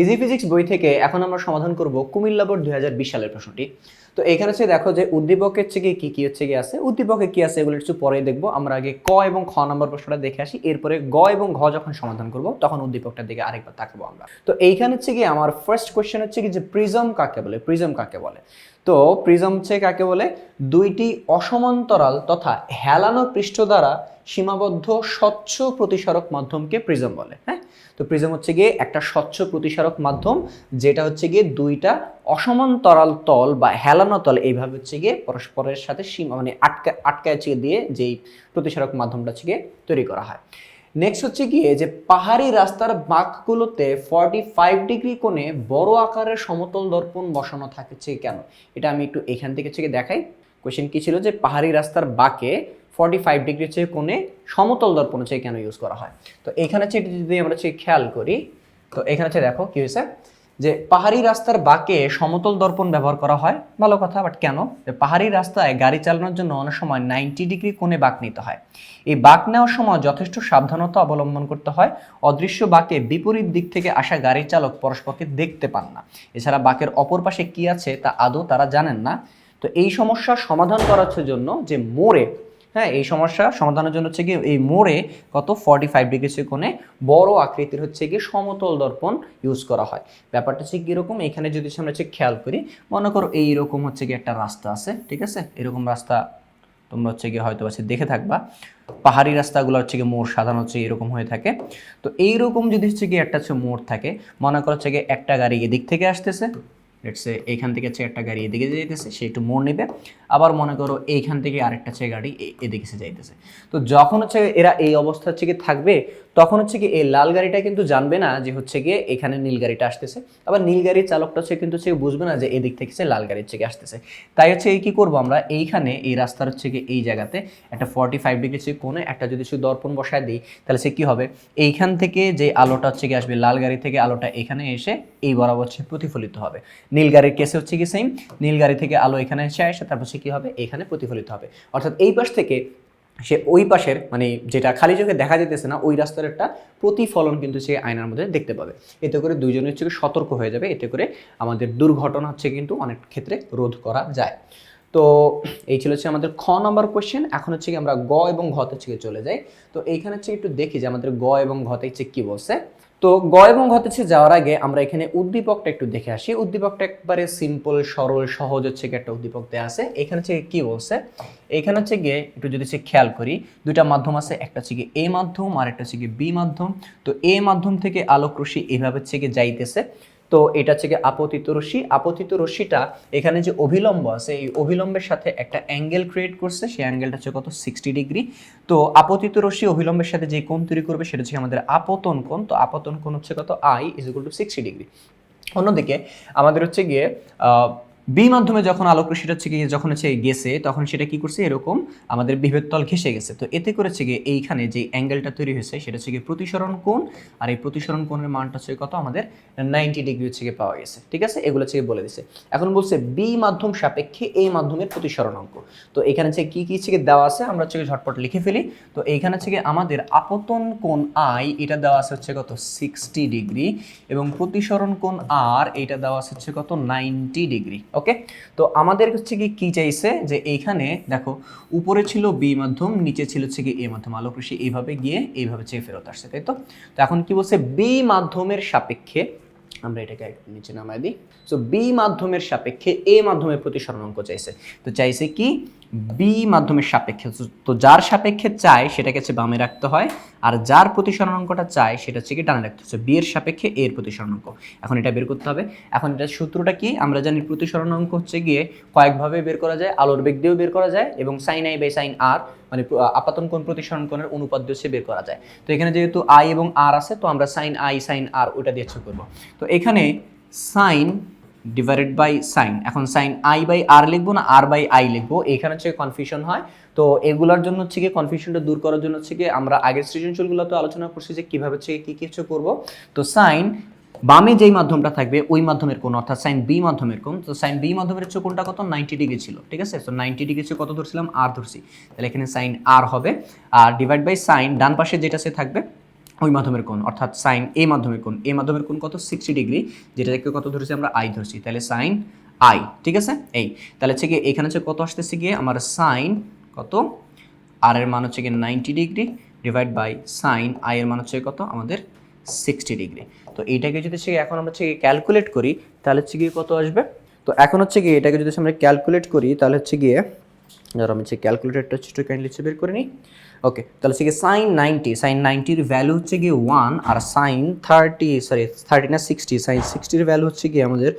Easy physics বই থেকে এখন আমরা সমাধান করব কুমিল্লা বোর্ড দুই হাজার বিশ সালের প্রশ্নটি। তো এখানে হচ্ছে দেখো যে উদ্দীপকের থেকে কি কি হচ্ছে কি আছে? উদ্দীপকে কি আছে এগুলো একটু পরে দেখব। আমরা আগে ক এবং খ নম্বর প্রশ্নটা দেখে আসি। এরপরে গ এবং ঘ যখন সমাধান করব, তখন উদ্দীপকটার দিকে আরেকবার তাকাবো আমরা। তো এইখানে হচ্ছে কি আমার ফার্স্ট কোয়েশ্চেন হচ্ছে কি যে প্রিজম কাকে বলে? প্রিজম কাকে বলে? তো প্রিজম হচ্ছে কাকে বলে? দুইটি অসমান্তরাল তথা হেলানো পৃষ্ঠ দ্বারা সীমাবদ্ধ স্বচ্ছ প্রতিসারক মাধ্যমকে প্রিজম বলে হ্যাঁ? তো প্রিজম হচ্ছে গিয়ে একটা স্বচ্ছ প্রতিসারক মাধ্যম, যেটা হচ্ছে গিয়ে দুইটা অসমান্তরাল তল বা হেলানো তল, এইভাবে হচ্ছে গিয়ে পরস্পরের সাথে সীমা মানে আটকা, আটকায় দিয়ে যেই প্রতিসারক মাধ্যমটা হচ্ছে গিয়ে তৈরি করা হয়। নেক্সট হচ্ছে গিয়ে যে পাহাড়ি রাস্তার বাঁকগুলোতে ফর্টি ফাইভ ডিগ্রি কোণে বড় আকারের সমতল দর্পণ বসানো থাকছে কেন? এটা আমি একটু এখান থেকে হচ্ছে দেখাই। কোয়েশ্চেন কী ছিল যে পাহাড়ি রাস্তার বাঁকে ফর্টি ফাইভ ডিগ্রি হচ্ছে কোণে সমতল দর্পণ হচ্ছে কেন ইউজ করা হয়? তো এখানে হচ্ছে যদি আমরা হচ্ছে খেয়াল করি, তো এখানে হচ্ছে দেখো কী হয়েছে? যে পাহাড়ি রাস্তার বাঁকে সমতল দর্পণ ব্যবহার করা হয়, ভালো কথা বাট কেন? পাহাড়ি রাস্তায় গাড়ি চালানোর জন্য অনেক সময় নাইনটি ডিগ্রি কোণে বাঁক নিতে হয়। এই বাঁক নেওয়ার সময় যথেষ্ট সাবধানতা অবলম্বন করতে হয়, অদৃশ্য বাঁকে বিপরীত দিক থেকে আসা গাড়ির চালক পরস্পরকে দেখতে পান না। এছাড়া বাঁকের অপর পাশে কী আছে তা আদৌ তারা জানেন না। তো এই সমস্যার সমাধান করার জন্য যে মোড়ে হ্যাঁ এই সমস্যা সমাধানের জন্য হচ্ছে কি এই মোড়ে কত ফর্টি ফাইভ ডিগ্রি কোণে বড় আকৃতির হচ্ছে গিয়ে সমতল দর্পণ ইউজ করা হয়। ব্যাপারটা হচ্ছে কীরকম এখানে যদি আমরা হচ্ছে খেয়াল করি, মনে করো এইরকম হচ্ছে কি একটা রাস্তা আছে, ঠিক আছে? এরকম রাস্তা তোমরা হচ্ছে গিয়ে হয়তো আছে দেখে থাকবা। পাহাড়ি রাস্তাগুলো হচ্ছে গিয়ে মোড় সাধারণত হচ্ছে এরকম হয়ে থাকে। তো এইরকম যদি হচ্ছে গিয়ে একটা হচ্ছে মোড় থাকে, মনে করো হচ্ছে গিয়ে একটা গাড়ি এদিক থেকে আসতেছে লেটসে এইখান থেকে একটা গাড়ি এদিকে যাইতেছে, সে একটু মোড় নেবে। আবার মনে করো এইখান থেকে আরেকটা হচ্ছে গাড়ি এদিকে সে যাইতেছে। তো যখন হচ্ছে এরা এই অবস্থা হচ্ছে থাকবে তখন হচ্ছে কি এই লাল গাড়িটা কিন্তু জানবে না যে হচ্ছে গিয়ে এখানে নীল গাড়িটা আসতেছে। আবার নীল গাড়ির চালকটা হচ্ছে কিন্তু সে বুঝবে না যে এদিক থেকে সে লাল গাড়ির থেকে আসতেছে। তাই হচ্ছে এই কি করব আমরা? এইখানে এই রাস্তার হচ্ছে গিয়ে এই জায়গাতে একটা ফর্টি ফাইভ ডিগ্রি হচ্ছে কোণে একটা যদি শুধু দর্পণ বসায় দিই, তাহলে সে কি হবে? এইখান থেকে যে আলোটা হচ্ছে গিয়ে আসবে, লাল গাড়ি থেকে আলোটা এখানে এসে এই বরাবর হচ্ছে প্রতিফলিত হবে। নীল গাড়ির কেসে হচ্ছে কি সেম নীল গাড়ি থেকে আলো এখানে এসে আসে, তারপর সে কি হবে? এখানে প্রতিফলিত হবে। অর্থাৎ এই পাশ থেকে সে ওই পাশের মানে যেটা খালি চোখে দেখা যেতেছে না, ওই রাস্তার একটা প্রতিফলন কিন্তু সে আয়নার মধ্যে দেখতে পাবে। এতে করে দুইজনের চোখে সতর্ক হয়ে যাবে, এতে করে আমাদের দুর্ঘটনা হচ্ছে কিন্তু অনেক ক্ষেত্রে রোধ করা যায়। তো এই ছিল হচ্ছে আমাদের খ নম্বর কোয়েশ্চেন এখন হচ্ছে কি আমরা গ এবং ঘতে হচ্ছে চলে যাই। তো এইখানে হচ্ছে একটু দেখি যে আমাদের গ এবং ঘতে হচ্ছে কী বলছে। তো গ এবং ঘতেছে যাওয়ার আগে আমরা এখানে উদ্দীপকটা একটু দেখে আসি। উদ্দীপকটা একবারে সিম্পল সরল, সহজ হচ্ছে কি একটা উদ্দীপক দেওয়া আছে। এখানে হচ্ছে কি বলছে? এখানে হচ্ছে গিয়ে একটু যদি সে খেয়াল করি, দুইটা মাধ্যম আছে, একটা হচ্ছে গিয়ে এ মাধ্যম আর একটা হচ্ছে গিয়ে বি মাধ্যম। তো এ মাধ্যম থেকে আলোক রশ্মি এভাবে হচ্ছে গিয়ে যাইতেছে। তো এটা হচ্ছে গিয়ে আপতিত রশ্মি। আপতিত রশ্মিটা এখানে যে অভিলম্ব আছে, এই অভিলম্বের সাথে একটা অ্যাঙ্গেল ক্রিয়েট করছে, সেই অ্যাঙ্গেলটা হচ্ছে কত? সিক্সটি ডিগ্রি তো আপতিত রশ্মি অভিলম্বের সাথে যে কোণ তৈরি করবে, সেটা হচ্ছে আমাদের আপতন কোণ। তো আপতন কোণ হচ্ছে কত? I is equal to sixty degree অন্যদিকে আমাদের হচ্ছে গিয়ে বি মাধ্যমে যখন আলোক রশ্মিটা হচ্ছে গিয়ে, যখন হচ্ছে গেছে, তখন সেটা কি করছে? এরকম আমাদের বিভেদ তল ঘেসে গেছে। তো এতে করেছে গিয়ে এইখানে যে অ্যাঙ্গেলটা তৈরি হয়েছে, সেটা হচ্ছে গিয়ে প্রতিসরণ কোণ, আর এই প্রতিসরণ কোণের মানটা হচ্ছে কত? আমাদের নাইনটি ডিগ্রি হচ্ছে গিয়ে পাওয়া গেছে। ঠিক আছে? এগুলো হচ্ছে বলে দিছে। এখন বলছে বি মাধ্যম সাপেক্ষে এই মাধ্যমের প্রতিসরণ অঙ্ক। তো এখানে হচ্ছে কি কি হচ্ছে দেওয়া আছে? আমরা হচ্ছে ঝটপট লিখে ফেলি। তো এইখানে হচ্ছে গিয়ে আমাদের আপতন কোণ আই এটা দেওয়া আছে হচ্ছে কত? সিক্সটি ডিগ্রি এবং প্রতিসরণ কোণ আর এটা দেওয়া আছে হচ্ছে কত? নাইনটি ডিগ্রি ওকে তো আমাদের হচ্ছে কি কি চাইছে? যে এইখানে দেখো, উপরে ছিল বি মাধ্যম, নিচে ছিল হচ্ছে কি এ মাধ্যম। আলোক রশ্মি এইভাবে গিয়ে এইভাবে চেয়ে ফেরত আসছে, তাই তো? তো এখন কি বলছে? বি মাধ্যমের সাপেক্ষে, আমরা এটাকে নিচে নামায় দিই। সো বি মাধ্যমের সাপেক্ষে এ মাধ্যমের প্রতিসরণ অঙ্ক চাইছে। তো চাইছে কি? বি মাধ্যমের সাপেক্ষে। তো যার সাপেক্ষে চায় সেটাকে হচ্ছে বামে রাখতে হয়। আর যার প্রতিসরণ অঙ্কটা চায় সেটা হচ্ছে কি ডানে রাখতে হচ্ছে বি এর সাপেক্ষে এ এর প্রতিসরণ অঙ্ক। এখন এটা বের করতে হবে। এখন এটা সূত্রটা কি? আমরা জানি প্রতিসরণ অঙ্ক হচ্ছে গিয়ে কয়েকভাবে বের করা যায়, আলোর বেগ দিয়েও বের করা যায় এবং sine I by sine R মানে আপাতন কোণ প্রতিসরণ কোণের অনুপাত দিয়ে বের করা যায়। তো এখানে যেহেতু আই এবং আর আছে, তো আমরা সাইন আই সাইন আর ওটা দিয়ে করব। তো এখানে সাইন ডিভাইডেড বাই সাইন এখন সাইন আই বাই আর লিখব না আর বাই আই লিখব। এখানে হচ্ছে কনফিউশন হয়। তো এগুলোর জন্য হচ্ছে গিয়ে কনফিউশনটা দূর করার জন্য হচ্ছে গিয়ে আমরা আগের সৃজনশীলগুলো তো আলোচনা করছি যে কীভাবে হচ্ছে কি কিছু করব। তো সাইন বামে যেই মাধ্যমটা থাকবে, ওই মাধ্যমের কোণ, অর্থাৎ সাইন বি মাধ্যমের কোণ। তো সাইন বি মাধ্যমের হচ্ছে কোনটা কত? নাইনটি ডিগ্রি ছিল, ঠিক আছে? তো নাইনটি ডিগ্রি হচ্ছে কত ধরছিলাম? আর ধরছি। তাহলে এখানে সাইন আর হবে। আর ডিভাইড বাই সাইন ডান পাশে যেটা সে থাকবে ওই মাধ্যমের কোণ, অর্থাৎ সাইন এ মাধ্যমের কোণ। এ মাধ্যমের কোণ কত? সিক্সটি ডিগ্রি যেটাকে কত ধরেছি আমরা? আই ধরছি। তাহলে সাইন আই ঠিক আছে? এই, তাহলে হচ্ছে গিয়ে এখানে হচ্ছে কত আসতেছে গিয়ে? আমার সাইন কত? আর এর মান হচ্ছে গিয়ে ninety degree divide by sine I এর মান হচ্ছে কত? আমাদের সিক্সটি ডিগ্রি তো এইটাকে যদি সে এখন আমরা হচ্ছে ক্যালকুলেট করি, তাহলে হচ্ছে গিয়ে কত আসবে? তো এখন হচ্ছে গিয়ে এটাকে যদি আমরা ক্যালকুলেট করি, তাহলে হচ্ছে গিয়ে ধরো আমি হচ্ছে ক্যালকুলেটরটা হচ্ছে একটু কাইন্ডলি বের করে নিই। ওকে তাহলে হচ্ছে গিয়ে সাইন নাইনটি সাইন নাইনটির ভ্যালু হচ্ছে গিয়ে ওয়ান আর সাইন থার্টি সরি থার্টি না সিক্সটি সাইন সিক্সটির ভ্যালু হচ্ছে গিয়ে আমাদের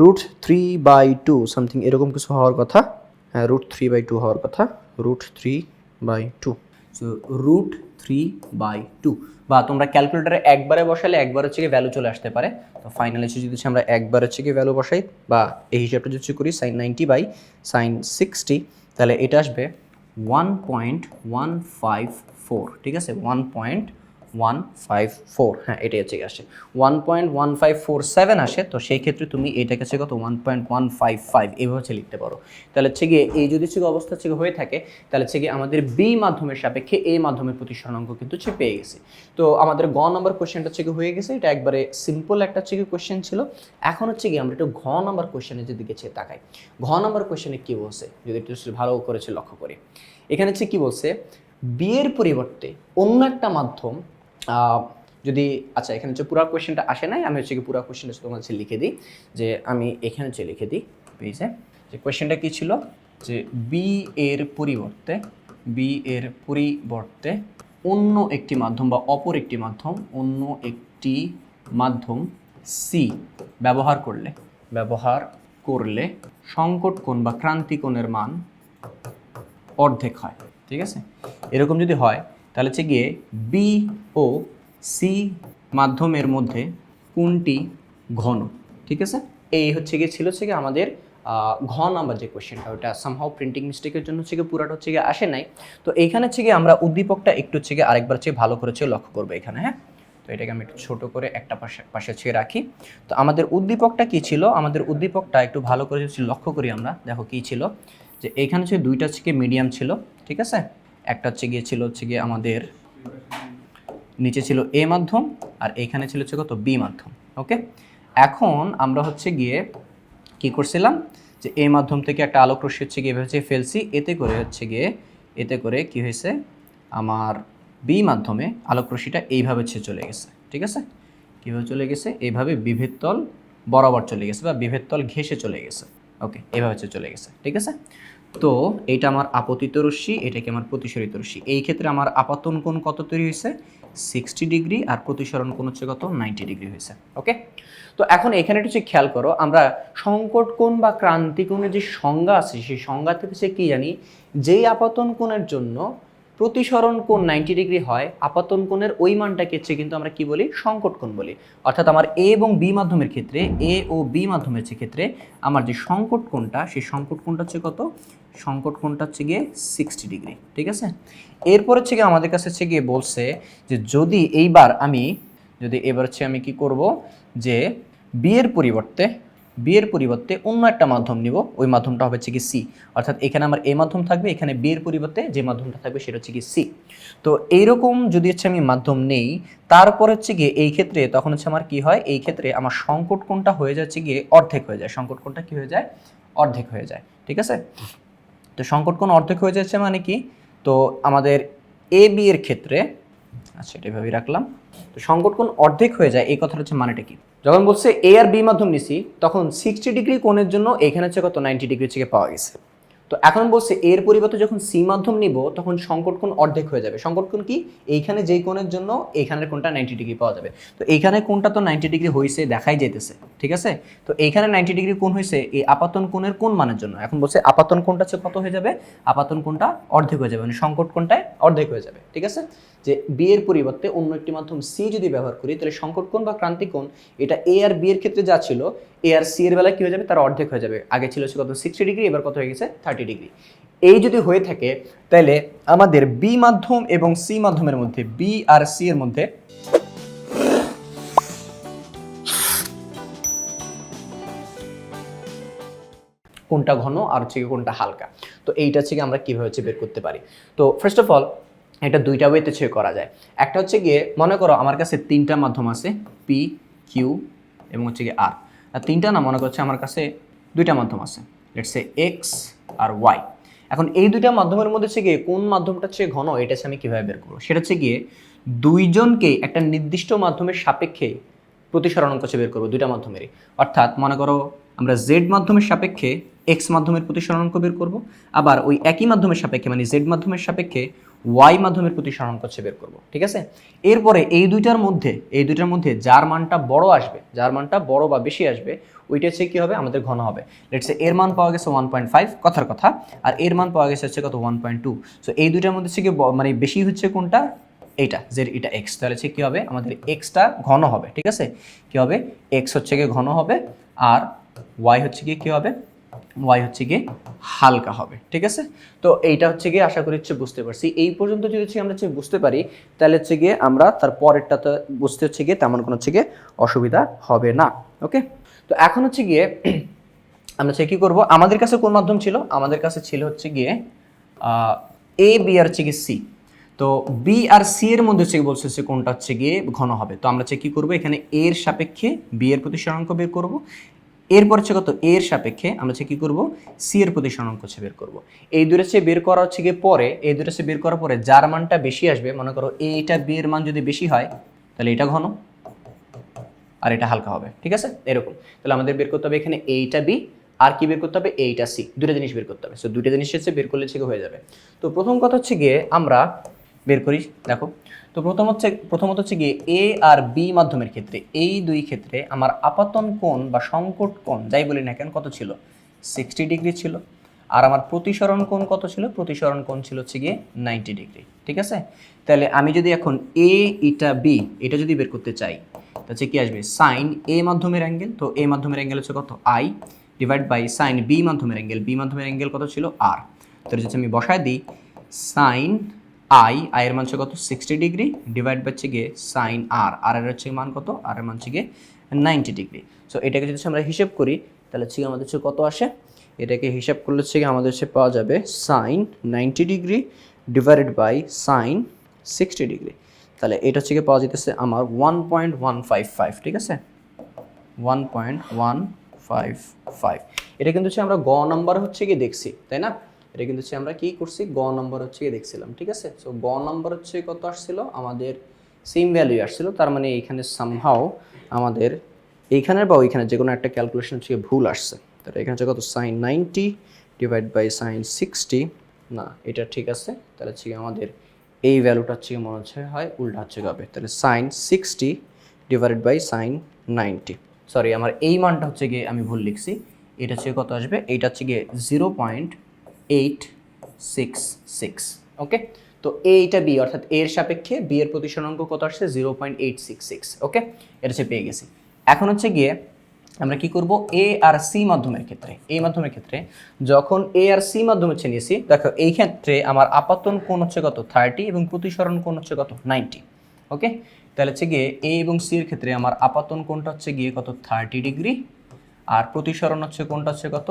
root three by two something এরকম কিছু হওয়ার কথা। হ্যাঁ রুট থ্রি বাই টু হওয়ার কথা root three by two so root three by two বা তোমরা ক্যালকুলেটারে একবারে বসালে একবার হচ্ছে গিয়ে ভ্যালু চলে আসতে পারে। তো ফাইনালি হচ্ছে যদি আমরা একবার হচ্ছে গিয়ে ভ্যালু বসাই, বা এই হিসাবটা যদি করি sine ninety by sine sixty তাহলে এটা আসবে one point one five four ঠিক আছে? One point one five four হ্যাঁ এটাই হচ্ছে আসে one point one five four seven আসে, তো সেই ক্ষেত্রে তুমি এটাকে হচ্ছে কত? One point one five five এভাবে হচ্ছে লিখতে পারো। তাহলে হচ্ছে গিয়ে এই যদি হচ্ছে অবস্থা হচ্ছে হয়ে থাকে, তাহলে হচ্ছে গিয়ে আমাদের বি মাধ্যমের সাপেক্ষে এ মাধ্যমের প্রতিসরণাঙ্ক কিন্তু হচ্ছে পেয়ে গেছে। তো আমাদের গ নম্বর কোশ্চেনটা হচ্ছে হয়ে গেছে, এটা একবারে সিম্পল একটা হচ্ছে কোশ্চেন ছিল। এখন হচ্ছে গিয়ে আমরা একটু ঘ নম্বর কোশ্চেনের দিকে চেয়ে তাকাই। ঘ নম্বর কোশ্চেনে কী বলছে? যদি একটু ভালো করেছে লক্ষ্য করি। এখানে হচ্ছে কি বলছে? বিয়ের পরিবর্তে অন্য একটা মাধ্যম যদি আচ্ছা এখানে হচ্ছে পুরো কোয়েশ্চেনটা আসে নাই, আমি হচ্ছে কি পুরো কোয়েশ্চেনটা তোমার হচ্ছে লিখে দিই, যে আমি এখানে হচ্ছে লিখে দিই পেজে যে কোয়েশ্চেনটা কী ছিল? যে বি এর পরিবর্তে বি এর পরিবর্তে অন্য একটি মাধ্যম বা অপর একটি মাধ্যম, অন্য একটি মাধ্যম সি ব্যবহার করলে ব্যবহার করলে সংকট কোণ বা ক্রান্তি কোণের মান অর্ধেক হয়, ঠিক আছে? এরকম যদি হয় তাহলে হচ্ছে গিয়ে বি ও সি মাধ্যমের মধ্যে কোনটি ঘন? ঠিক আছে? এই হচ্ছে গিয়ে ছিল হচ্ছে গিয়ে আমাদের আহ, ঘ নাম্বার যে কোয়েশ্চেনটা ওটা সামহাও প্রিন্টিং মিস্টেকের জন্য হচ্ছে গিয়ে পুরাটা হচ্ছে গিয়ে আসে নাই। তো এইখানে হচ্ছে গিয়ে আমরা উদ্দীপকটা একটু হচ্ছে গিয়ে আরেকবার হচ্ছে ভালো করে হচ্ছে লক্ষ্য করব এখানে হ্যাঁ? তো এটাকে আমি একটু ছোট করে একটা পাশে পাশে হচ্ছে রাখি। তো আমাদের উদ্দীপকটা কী ছিল? আমাদের উদ্দীপকটা একটু ভালো করে হচ্ছে লক্ষ্য করি আমরা। দেখো কী ছিল? যে এইখানে হচ্ছে দুইটা হচ্ছে মিডিয়াম ছিল ঠিক আছে? একটা হচ্ছে গিয়ে ছিল হচ্ছে গিয়ে আমাদের নিচে ছিল এ মাধ্যম আর এইখানে ছিল হচ্ছে কত? বি মাধ্যম, ওকে? এখন আমরা হচ্ছে গিয়ে কি করছিলাম? যে এ মাধ্যম থেকে একটা আলোক রশ্মি হচ্ছে গিয়ে এভাবে ফেলছি, এতে করে হচ্ছে গিয়ে, এতে করে কি হয়েছে? আমার বি মাধ্যমে আলোক রশ্মিটা এইভাবে হচ্ছে চলে গেছে, ঠিক আছে? কীভাবে চলে গেছে? এইভাবে বিভেদ তল বরাবর চলে গেছে বা বিভেদ তল ঘেসে চলে গেছে, ওকে? এভাবে চলে গেছে, ঠিক আছে? তো এটা আমার আপতিত রশ্মি এটা কি আমার প্রতিসরিত রশ্মি। এই ক্ষেত্রে আমার আপাতন কোণ কত তৈরি হয়েছে? সিক্সটি ডিগ্রি আর প্রতিসরণ কোণ হচ্ছে কত? নাইনটি ডিগ্রি হয়েছে। ওকে তো এখন এখানে একটু খেয়াল করো, আমরা সংকট কোণ বা ক্রান্তি কোণের যে সংজ্ঞা আছে, সেই সংজ্ঞা থেকে সে কি জানি, যেই আপাতন কোণের জন্য প্রতিসরণ কোণ নাইনটি ডিগ্রি হয়, আপাতন কোণের ওই মানটাকে হচ্ছে কিন্তু আমরা কি বলি? সংকট কোণ বলি। অর্থাৎ আমার এ এবং বি মাধ্যমের ক্ষেত্রে এ ও বি মাধ্যমের ক্ষেত্রে আমার যে সংকট কোণটা, সেই সংকট কোণটা হচ্ছে কত? সংকট কোণটা হচ্ছে গিয়ে সিক্সটি ডিগ্রি ঠিক আছে? এরপর হচ্ছে গিয়ে আমাদের কাছে হচ্ছে গিয়ে বলছে যে যদি এইবার আমি, যদি এবার হচ্ছে আমি কি করব? যে বিয়ের পরিবর্তে বিয়ের পরিবর্তে অন্য একটা মাধ্যম নিব, ওই মাধ্যমটা হবে হচ্ছে কি সি অর্থাৎ এখানে আমার এ মাধ্যম থাকবে, এখানে বিয়ের পরিবর্তে যে মাধ্যমটা থাকবে সেটা হচ্ছে কি সি তো এইরকম যদি হচ্ছে আমি মাধ্যম নেই, তারপর হচ্ছে গিয়ে এই ক্ষেত্রে তখন হচ্ছে আমার কি হয়, এই ক্ষেত্রে আমার সংকট কোনটা হয়ে যাচ্ছে গিয়ে অর্ধেক হয়ে যায়। সংকট কোনটা কি হয়ে যায়? অর্ধেক হয়ে যায়। ঠিক আছে? তো সংকট কোন অর্ধেক হয়ে যাচ্ছে মানে কি? তো আমাদের এ বি এর ক্ষেত্রে আচ্ছা এটা এভাবেই রাখলাম। তো সংকট কোণ অর্ধেক হয়ে যায়, এই কথাটা হচ্ছে মানেটা কি? যখন বলছে এ আর বি মাধ্যম নিছি, তখন সিক্সটি ডিগ্রি কোণের জন্য এখানে হচ্ছে কত? নাইনটি ডিগ্রি থেকে পাওয়া গেছে। তো এখন বলছে এর পরিবর্তে যখন সি মাধ্যম নিব, তখন সংকট কোণ অর্ধেক হয়ে যাবে। সংকট কোণ কি? এইখানে যেই কোণের জন্য, এইখানের কোণটা নাইনটি ডিগ্রি পাওয়া যাবে। তো এইখানে কোণটা তো নাইনটি ডিগ্রি হয়েছে দেখাই যেতেছে ঠিক আছে? তো এইখানে নাইনটি ডিগ্রি কোণ হয়েছে এই আপাতন কোণের কোন মানের জন্য। এখন বলছে আপাতন কোণটা হচ্ছে কত হয়ে যাবে? আপাতন কোণটা অর্ধেক হয়ে যাবে মানে সংকট কোণটায় অর্ধেক হয়ে যাবে, ঠিক আছে? যে বি এর পরিবর্তে অন্য একটি মাধ্যম সি যদি ব্যবহার করি, তাহলে সংকট কোণ বা ক্রান্তি কোণ, এটা এ আর বি এর ক্ষেত্রে যা ছিল এ আর সি এর বেলায় কি হয়ে যাবে? তার অর্ধেক হয়ে যাবে। আগে ছিল কত? সিক্সটি ডিগ্রি এবার কত হয়ে গেছে? থার্টি ডিগ্রি এই যদি হয়ে থাকে, তাহলে আমাদের বি মাধ্যম এবং সি মাধ্যমের মধ্যে বি আর সি এর মধ্যে কোনটা ঘন আর হচ্ছে কোনটা হালকা। তো এইটা গিয়ে আমরা কীভাবে হচ্ছে বের করতে পারি। তো ফার্স্ট অফ অল এটা দুইটা ওয়েতে চেক করা যায়। একটা হচ্ছে গিয়ে, মনে করো আমার কাছে তিনটা মাধ্যম আছে পি কিউ এবং হচ্ছে গিয়ে আর আর তিনটা না, মনে করছে আমার কাছে দুইটা মাধ্যম আছে। লেটস সে এক্স আর ওয়াই এখন এই দুইটা মাধ্যমের মধ্যে হচ্ছে গিয়ে কোন মাধ্যমটা হচ্ছে ঘন, এটা আমি কীভাবে বের করব? সেটা হচ্ছে গিয়ে দুইজনকে একটা নির্দিষ্ট মাধ্যমের সাপেক্ষে প্রতিসরণাঙ্ক হচ্ছে বের করব, দুইটা মাধ্যমেরই। অর্থাৎ মনে করো আমরা জেড মাধ্যমের সাপেক্ষে এক্স মাধ্যমের প্রতিসরণাঙ্ক বের করব, আবার ওই একই মাধ্যমের সাপেক্ষে মানে জেড মাধ্যমের সাপেক্ষে ওয়াই মাধ্যমের প্রতিসরণাঙ্ক হচ্ছে বের করব, ঠিক আছে? এরপরে এই দুইটার মধ্যে, এই দুইটার মধ্যে যার মানটা বড় আসবে, যার মানটা বড় বা বেশি আসবে, ওইটা হচ্ছে কি হবে? আমাদের ঘন হবে। লেটসে এর মান পাওয়া গেছে ওয়ান পয়েন্ট ফাইভ কথার কথা। আর এর মান পাওয়া গেছে হচ্ছে কত? ওয়ান পয়েন্ট টু সো এই দুইটার মধ্যে হচ্ছে কি মানে বেশি হচ্ছে কোনটা? এইটা যে এটা এক্স তাহলে হচ্ছে কী হবে? আমাদের এক্সটা ঘন হবে, ঠিক আছে? কী হবে? এক্স হচ্ছে গিয়ে ঘন হবে, আর ওয়াই হচ্ছে গিয়ে কী হবে? ওয়াই হচ্ছে গিয়ে হালকা হবে, ঠিক আছে? তো এইটা হচ্ছে গিয়ে আশা করি হচ্ছে বুঝতে পারছি। এই পর্যন্ত যদি হচ্ছে আমরা হচ্ছে বুঝতে পারি, তাহলে হচ্ছে গিয়ে আমরা তার পরেরটাতে বুঝতে হচ্ছে গিয়ে তেমন কোনো হচ্ছে গিয়ে অসুবিধা হবে না, ওকে? তো এখন হচ্ছে গিয়ে আমরা হচ্ছে কী করব? আমাদের কাছে কোন মাধ্যম ছিল? আমাদের কাছে ছিল হচ্ছে গিয়ে এ বি আর হচ্ছে গিয়ে সি তো বি আর সি এর মধ্যে হচ্ছে বলছে হচ্ছে কোনটা হচ্ছে গিয়ে ঘন হবে। তো আমরা হচ্ছে কী করব? এখানে এর সাপেক্ষে বি এর প্রতিসরাঙ্ক বের করব। এরপর হচ্ছে কত? এর সাপেক্ষে আমরা হচ্ছে কী করব? সি এর প্রতিসরাঙ্ক হচ্ছে বের করব। এই দুটো হচ্ছে বের করা হচ্ছে গিয়ে পরে, এই দূরে হচ্ছে বের করার পরে যার মানটা বেশি আসবে, মনে করো এইটা বি এর মান যদি বেশি হয়, তাহলে এটা ঘন আর এটা হালকা হবে, ঠিক আছে? এরকম। তাহলে আমাদের বের করতে হবে এখানে এইটা বি, আর কি বের করতে হবে? এইটা সি দুটো জিনিস বের করতে হবে। সো দুটো জিনিস হচ্ছে বের করলে হচ্ছে হয়ে যাবে। তো প্রথম কথা হচ্ছে গিয়ে আমরা বের করি, দেখো তো প্রথম হচ্ছে, প্রথমত হচ্ছে গিয়ে এ আর বি মাধ্যমের ক্ষেত্রে, এই দুই ক্ষেত্রে আমার আপাতন কোণ বা সংকট কোণ, যাই বলি না কেন, কত ছিল? সিক্সটি ডিগ্রি ছিল। আর আমার প্রতিসরণ কোণ কত ছিল? প্রতিসরণ কোণ ছিল হচ্ছে গিয়ে নাইনটি ডিগ্রি ঠিক আছে? তাহলে আমি যদি এখন এ ইটা বি এটা যদি বের করতে চাই তো হচ্ছে কি আসবে? সাইন এ মাধ্যমের অ্যাঙ্গেল তো এ মাধ্যমের অ্যাঙ্গেল হচ্ছে কত? I divide by sine B মাধ্যমের অ্যাঙ্গেল বি মাধ্যমের অ্যাঙ্গেল কত ছিল? আর তো এটা যদি আমি বসায় দিই সাইন আই এর মান হচ্ছে কত? সিক্সটি ডিগ্রি ডিভাইড হচ্ছে গিয়ে সাইন আর আর এর হচ্ছে মান কত? আর এর মান হচ্ছে গিয়ে নাইনটি ডিগ্রি সো এটাকে যদি আমরা হিসেব করি, তাহলে হচ্ছে আমাদের হচ্ছে কত আসে? এটাকে হিসাব করলে হচ্ছে আমাদের হচ্ছে পাওয়া যাবে sine ninety degree divided by sine sixty degree তাহলে এটা হচ্ছে গিয়ে পাওয়া যেতেছে আমার one point one five five ঠিক আছে? One point one five five এটা কিন্তু হচ্ছে আমরা গ নাম্বার হচ্ছে গিয়ে দেখছি, তাই না? এটা কিন্তু হচ্ছে আমরা কি করছি? গ নম্বর হচ্ছে গিয়ে দেখছিলাম, ঠিক আছে? সো গ নম্বর হচ্ছে কত আসছিল? আমাদের সেম ভ্যালু আসছিল, তার মানে এইখানে সামহাও আমাদের এইখানের বা ওইখানে যে কোনো একটা ক্যালকুলেশন হচ্ছে ভুল আসছে। তাহলে এখানে হচ্ছে কত? Sine ninety divide by sine sixty না, এটা ঠিক আছে। তাহলে হচ্ছে আমাদের এই ভ্যালুটা হচ্ছে মনে হচ্ছে হয় উল্টা হচ্ছে হবে। তাহলে sine sixty divided by sine ninety sorry আমার এই মানটা হচ্ছে গিয়ে আমি ভুল লিখছি। এটা হচ্ছে কত আসবে? এইটা হচ্ছে গিয়ে zero point eight six six okay তো এইটা বি অর্থাৎ এর সাপেক্ষে বি এর প্রতিসরাঙ্ক কত আসছে? Zero point eight six six okay এটা হচ্ছে পেয়ে গেছি। এখন হচ্ছে গিয়ে আমরা কি করব? এ আর সি মাধ্যমের ক্ষেত্রে এই মাধ্যমের ক্ষেত্রে যখন এ আর সি মাধ্যমে হচ্ছে নিয়েছি, দেখো এই ক্ষেত্রে আমার আপাতন কোণ হচ্ছে কত? থার্টি এবং প্রতিসরণ কোণ হচ্ছে কত? নাইনটি ওকে তাহলে হচ্ছে গিয়ে এ এবং সি এর ক্ষেত্রে আমার আপাতন কোণটা হচ্ছে গিয়ে কত? থার্টি ডিগ্রি আর প্রতিসরণ হচ্ছে কোনটা হচ্ছে কত?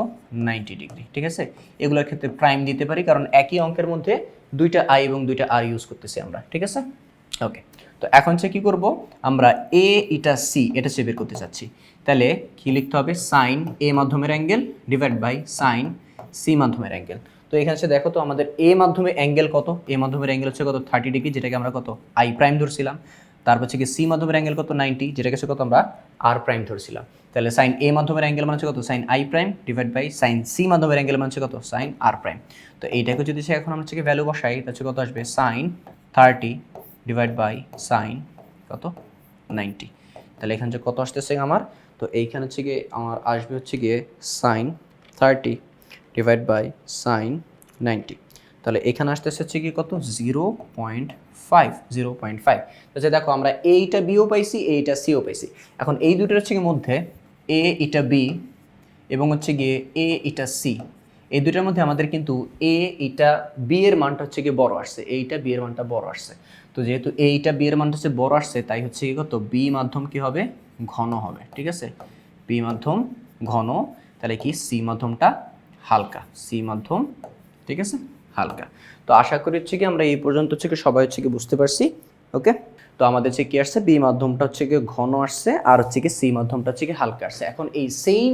নাইনটি ডিগ্রি, ঠিক আছে? এগুলোর ক্ষেত্রে প্রাইম দিতে পারি, কারণ একই অঙ্কের মধ্যে দুইটা আই এবং দুইটা আর ইউজ করতেছি আমরা, ঠিক আছে? ওকে তো এখন হচ্ছে কী করব? আমরা এ ইটা সি এটা হচ্ছে বের করতে চাচ্ছি। তাহলে কী লিখতে হবে? সাইন এ মাধ্যমের angle divide by sine C মাধ্যমের অ্যাঙ্গেল তো এখানে হচ্ছে দেখো তো আমাদের এ মাধ্যমে অ্যাঙ্গেল কত? এ মাধ্যমের অ্যাঙ্গেল হচ্ছে কত? থার্টি ডিগ্রি যেটাকে আমরা কত? আই প্রাইম ধরছিলাম। তারপর হচ্ছে কি সি মাধ্যমের অ্যাঙ্গেল কত? নাইনটি যেটাকে হচ্ছে কত আমরা? আর প্রাইম ধরছিলাম। তাহলে সাইন এ মাধ্যমের অ্যাঙ্গেল মানে হচ্ছে কত? Sine I prime divide by sine C মাধ্যমের অ্যাঙ্গেল মানে হচ্ছে কত? সাইন আর প্রাইম তো এইটাকে যদি সে এখন আমরা হচ্ছে ভ্যালু বসাই, তাহলে কত আসবে? Sine thirty divide by sine কত? নাইনটি তাহলে এখানে যে কত আসতেছে আমার? তো এইখানে হচ্ছে গিয়ে আমার আসবে হচ্ছে গিয়ে sine thirty divide by sine ninety তাহলে এখানে আসতেছে হচ্ছে কি কত? Zero point five zero point five তাহলে দেখো আমরা এইটা বিও পাইছি, এইটা সিও পাইছি। এখন এই দুটোর হচ্ছে কি মধ্যে এ ইটা বি এবং হচ্ছে গিয়ে এ ইটা সি এই দুটার মধ্যে আমাদের কিন্তু এ ইটা বি এর মানটা হচ্ছে গিয়ে বড় আসছে। এইটা বি এর মানটা বড় আসছে। তো যেহেতু এইটা বি এর মানটা হচ্ছে বড় আসছে, তাই হচ্ছে কি কত বি মাধ্যম কি হবে? ঘন হবে, ঠিক আছে? বি মাধ্যম ঘন, তাহলে কি? সি মাধ্যমটা হালকা। সি মাধ্যম, ঠিক আছে? হালকা। তো আশা করি হচ্ছে কি আমরা এই পর্যন্ত হচ্ছে কি সবাই হচ্ছে কি বুঝতে পারছি, ওকে? তো আমাদের হচ্ছে কি আসছে, বি মাধ্যমটা হচ্ছে কি ঘন আসছে আর হচ্ছে কি সি মাধ্যমটা হচ্ছে কি হালকা আসছে। এখন এই সেম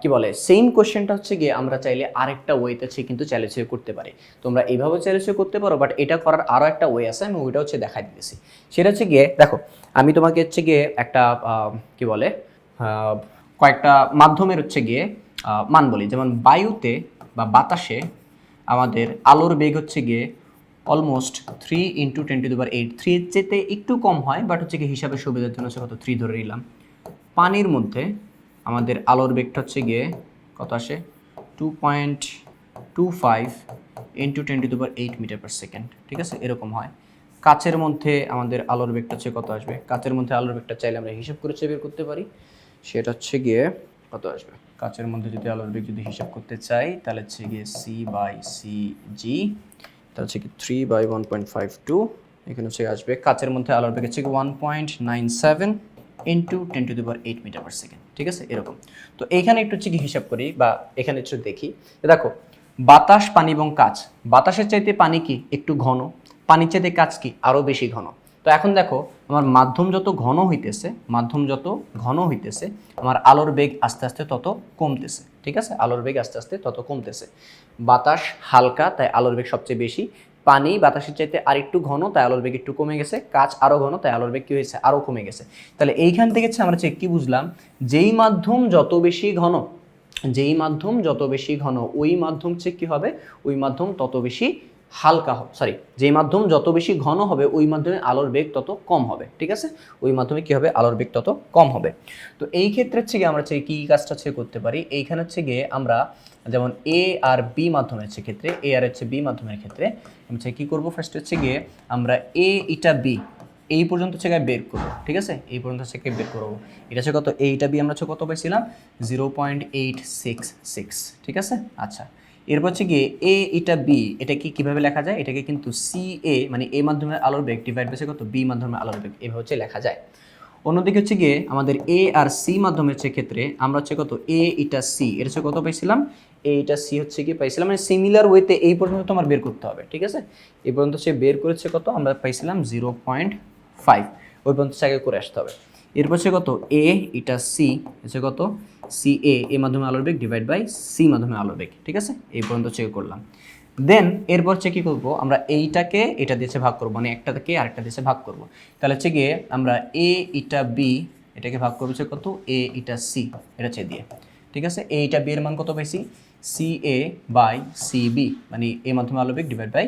কি বলে সেম কোশ্চেনটা হচ্ছে গিয়ে আমরা চাইলে আরেকটা ওয়েতে হচ্ছে কিন্তু চ্যালেঞ্জ করতে পারি। তোমরা এইভাবে চ্যালেঞ্জ করতে পারো বাট এটা করার আরও একটা ওয়ে আছে, আমি ওইটা হচ্ছে দেখাই দিতেছি। সেটা হচ্ছে গিয়ে, দেখো, আমি তোমাকে হচ্ছে গিয়ে একটা কি বলে কয়েকটা মাধ্যমের হচ্ছে গিয়ে মান বলি। যেমন বায়ুতে বা বাতাসে আমাদের আলোর বেগ হচ্ছে গিয়ে almost three into ten to দুবার এইট থ্রি এর চেতে একটু কম হয় বাট হচ্ছে কি হিসাবে সুবিধার জন্য কত? থ্রি ধরে নিলাম। পানির মধ্যে আমাদের আলোর বেগটা হচ্ছে গিয়ে কত আসে? Two point two five into ten to দুবার এইট মিটার পার সেকেন্ড ঠিক আছে? এরকম হয়। কাচের মধ্যে আমাদের আলোর বেগটা হচ্ছে কত আসবে? কাচের মধ্যে আলোর বেগটা চাইলে আমরা হিসাব করে চেয়ে বের করতে পারি। সেটা হচ্ছে গিয়ে কত আসবে? কাচের মধ্যে যদি আলোর বেগ যদি হিসাব করতে চাই, তাহলে হচ্ছে গিয়ে সি বাই সি জি তাহলে হচ্ছে কি three by one point five two এখানে হচ্ছে আসবে কাচের মধ্যে আলোর বেগ হচ্ছে one point nine seven into ten to the power eight metre per second ঠিক আছে? এরকম। তো এখানে একটু হচ্ছে হিসাব করি বা এখানে একটু দেখি। দেখো, বাতাস, পানি এবং কাচ। বাতাসের চাইতে পানি কি একটু ঘন? পানির চাইতে কাচ কি আরও বেশি ঘন? তো এখন দেখো, আমার মাধ্যম যত ঘন হইতেছে, মাধ্যম যত ঘন হইতেছে, আমার আলোর বেগ আস্তে আস্তে তত কমতেছে, ঠিক আছে? আলোর বেগ আস্তে আস্তে তত কমতেছে। বাতাস হালকা, তাই আলোর বেগ সবচেয়ে বেশি। পানি বাতাসের চাইতে আর একটু ঘন, তাই আলোর বেগ একটু কমে গেছে। কাচ আরও ঘন, তাই আলোর বেগ কী হয়েছে? আরও কমে গেছে। তাহলে এইখান থেকে আমরা হচ্ছে কি বুঝলাম? যেই মাধ্যম যত বেশি ঘন, যেই মাধ্যম যত বেশি ঘন, ওই মাধ্যম হচ্ছে কী হবে? ওই মাধ্যম তত বেশি হালকা হবে। সরি যেই মাধ্যম যত বেশি ঘন হবে, ওই মাধ্যমে আলোর বেগ তত কম হবে, ঠিক আছে? ওই মাধ্যমে কী হবে? আলোর বেগ তত কম হবে। তো এই ক্ষেত্রে হচ্ছে গিয়ে আমরা হচ্ছে কী কাজটা হচ্ছে করতে পারি? এইখানে হচ্ছে গিয়ে আমরা যেমন এ আর বি মাধ্যমের ক্ষেত্রে এ আর হচ্ছে বি মাধ্যমের ক্ষেত্রে হচ্ছে কী করব? ফার্স্ট হচ্ছে গিয়ে আমরা এ ইটা বি এই পর্যন্ত হচ্ছে বের করব, ঠিক আছে? এই পর্যন্ত হচ্ছে বের করব। এটা হচ্ছে কত? এইটা বি আমরা হচ্ছে কত পাইছিলাম? Zero point eight six six ঠিক আছে? আচ্ছা এরপর হচ্ছে গিয়ে এ এটা বি এটা কি কীভাবে লেখা যায়? এটাকে কিন্তু সি এ মানে এ মাধ্যমে আলোর বেগ ডিভাইড বেসে কত? বি মাধ্যমে আলোর বেগ, এভাবে হচ্ছে লেখা যায়। অন্যদিকে হচ্ছে গিয়ে আমাদের এ আর সি মাধ্যমের হচ্ছে ক্ষেত্রে আমরা হচ্ছে কত? এ ইটা সি এটা হচ্ছে কত পাইছিলাম? এ ইটা সি হচ্ছে কি পাইছিলাম মানে সিমিলার ওয়েতে এই পর্যন্ত তোমার বের করতে হবে, ঠিক আছে? এই পর্যন্ত সে বের করেছে কত? আমরা পাইছিলাম জিরো পয়েন্ট ফাইভ ওই পর্যন্ত সে আগে করে আসতে হবে। এরপর হচ্ছে কত? এ ইটা সি হচ্ছে কত? সি এ এ মাধ্যমে আলোর বেগ ডিভাইড বাই সি মাধ্যমে আলোর বেগ, ঠিক আছে? এই পর্যন্ত চেক করলাম। দেন এরপর হচ্ছে কী করব? আমরা এইটাকে এটা দিয়েছে ভাগ করব মানে একটা থেকে আরেকটা দিয়েছে ভাগ করব। তাহলে হচ্ছে গিয়ে আমরা এ ইটা বি এটাকে ভাগ করব হচ্ছে কত? এ ইটা সি এটা হচ্ছে দিয়ে, ঠিক আছে? এ ইটা বি এর মান কত পাইছি? C A by C B মানে এ মাধ্যমে আলো বেগ ডিভাইড বাই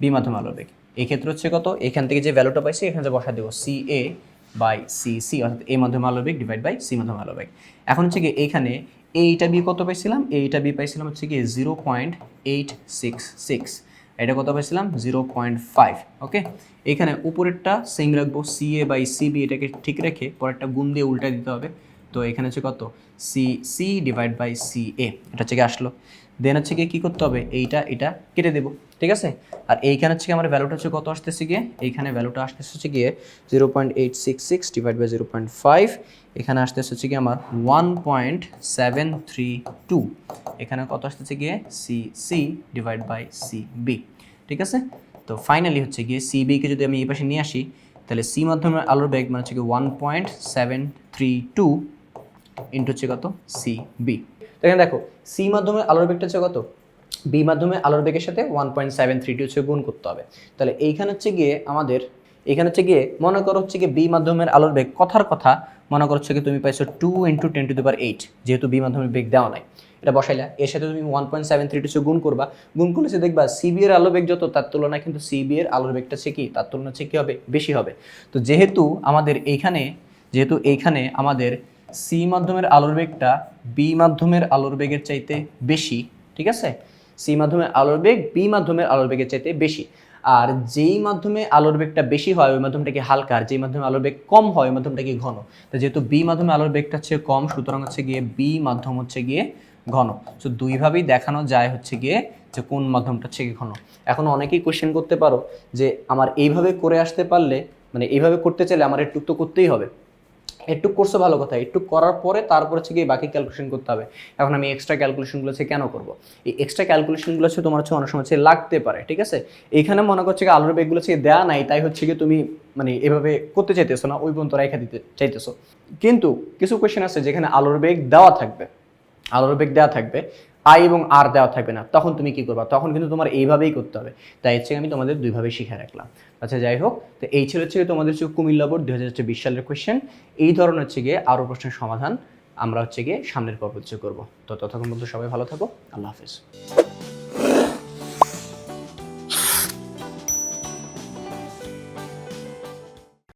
বি মাধ্যমে আলো বেগ। এই ক্ষেত্রে হচ্ছে কত? এখান থেকে যে ভ্যালুটা পাইছি, এখানে যে বসা দেবো C A by C C অর্থাৎ এ মাধ্যমে আলো বেগ ডিভাইড বাই সি মাধ্যমে আলো বেগ এখন হচ্ছে গিয়ে এইখানে এইটা বি কত পাইছিলাম? এইটা বি পাইছিলাম হচ্ছে কি zero point eight six six এটা কত পাইছিলাম? Zero point five okay? এখানে উপরেরটা সেম রাখব C A by C B এটাকে ঠিক রেখে পরেরটা গুণ দিয়ে উল্টা দিতে হবে। তো এখানে হচ্ছে কত? C C divide by C A এটা হচ্ছে গিয়ে আসলো। দেন হচ্ছে গিয়ে কী করতে হবে? এইটা, এটা কেটে দেবো, ঠিক আছে? আর এইখানে হচ্ছে আমার ভ্যালুটা হচ্ছে কত আসতেছে গিয়ে? এইখানে ভ্যালুটা আসতেছে হচ্ছে গিয়ে zero point eight six six divide by zero point five এখানে আসতেছে হচ্ছে গিয়ে আমার one point seven three two এখানে কত আসতেছে গিয়ে? C C divide by C B ঠিক আছে? তো ফাইনালি হচ্ছে গিয়ে সি বিকে যদি আমি এই পাশে নিয়ে আসি, তাহলে সি মাধ্যমে আলোর ব্যাগ মানে হচ্ছে গিয়ে one point seven three two into হচ্ছে কত? সি বি তো এখানে দেখো সি মাধ্যমে আলোর বেগটা হচ্ছে কত? বি মাধ্যমে আলোর বেগের সাথে one point seven three two হচ্ছে গুণ করতে হবে। তাহলে এইখানে হচ্ছে গিয়ে আমাদের এখানে হচ্ছে গিয়ে মনে করো হচ্ছে গিয়ে বি মাধ্যমের আলোর বেগ কথার কথা, মনে করো হচ্ছে গিয়ে তুমি পাইছো two into ten to per eight যেহেতু বি মাধ্যমের বেগ দেওয়া নাই। এটা বসাইলা, এর সাথে তুমি one point seven three two গুণ করবা। গুণ করলে সে দেখবা সিবি এর আলো বেগ যত, তার তুলনায় কিন্তু সিবি এর আলোর বেগটা হচ্ছে কি, তার তুলনায় হচ্ছে কি হবে, বেশি হবে। তো যেহেতু আমাদের এইখানে, যেহেতু এইখানে আমাদের সি মাধ্যমের আলোর বেগটা বি মাধ্যমের আলোর বেগের চাইতে বেশি, ঠিক আছে? সি মাধ্যমে আলোর বেগ বি মাধ্যমের আলোর বেগের চাইতে বেশি। আর যেই মাধ্যমে আলোর বেগটা বেশি হয়, ওই মাধ্যমটা কি হালকা? আর যেই মাধ্যমে আলোর বেগ কম হয়, ওই মাধ্যমটা কি ঘন? তো যেহেতু বি মাধ্যমে আলোর বেগটা হচ্ছে কম, সুতরাং হচ্ছে গিয়ে বি মাধ্যম হচ্ছে গিয়ে ঘন। তো দুইভাবেই দেখানো যায় হচ্ছে গিয়ে যে কোন মাধ্যমটা হচ্ছে ঘন। এখন অনেকেই কোশ্চেন করতে পারো যে, আমার এইভাবে করে আসতে পারলে মানে এইভাবে করতে চাইলে আমার একটু তো করতেই হবে। একটু করছ ভালো কথা, একটু করার পরে তারপর হচ্ছে গিয়ে বাকি ক্যালকুলেশন করতে হবে। এখন আমি এক্সট্রা ক্যালকুলেশনগুলো হচ্ছে কেন করব? এই এক্সট্রা ক্যালকুলেশনগুলো হচ্ছে তোমার হচ্ছে অনেক সময় হচ্ছে লাগতে পারে, ঠিক আছে? এখানে মনে করছে কি আলোর বেগগুলো হচ্ছে দেওয়া নাই, তাই হচ্ছে কি তুমি মানে এভাবে করতে চাইতেছো না, ওই পর্যন্ত রেখা দিতে চাইতেছো। কিন্তু কিছু কোয়েশ্চেন আছে যেখানে আলোর বেগ দেওয়া থাকবে, আলোর বেগ দেওয়া থাকবে। আই এবং আর দেওয়া থাকবে না। তখন তুমি কি করবা? তখন কিন্তু তোমার এইভাবেই করতে হবে। তাই হচ্ছে আমি তোমাদের দুইভাবে শিখে রাখলাম। আচ্ছা যাই হোক, তো এই ছিল হচ্ছে তোমাদের হচ্ছে কুমিল্লা বোর্ড দু হাজার বিশ সালের কোয়েশ্চেন এই ধরনের হচ্ছে গিয়ে আরও প্রশ্নের সমাধান আমরা হচ্ছে গিয়ে সামনের পর্ব হচ্ছে করব। তো ততক্ষণ পর্যন্ত সবাই ভালো থাকো। আল্লাহ হাফিজ।